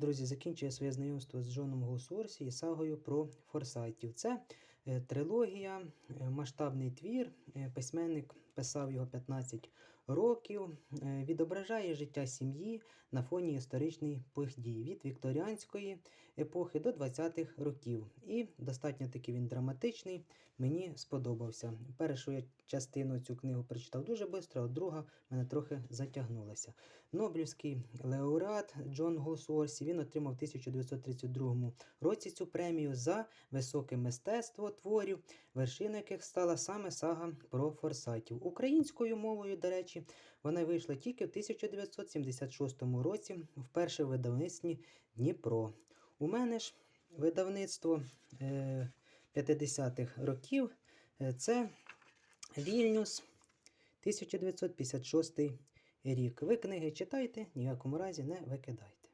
Друзі, закінчує своє знайомство з Джоном Гоусворсі і сагою про форсайтів. Це е, трилогія, е, масштабний твір. Е, Письменник писав його 15 років. Е, Відображає життя сім'ї на фоні історичних подій від вікторіанської епохи до 20-х років. І достатньо таки він драматичний. Мені сподобався. Першу я частину цю книгу прочитав дуже швидко, а друга мене трохи затягнулася. Нобелівський лауреат Джон Голсуорсі він отримав в 1932 році цю премію за високе мистецтво творів, вершиною яких стала саме сага про форсайтів. Українською мовою, до речі, вона вийшла тільки в 1976 році, вперше в видавництві Дніпро. У мене ж видавництво е, 50-х років е, це Вільнюс 1956 рік. Ви книги читайте, ніякому разі не викидайте.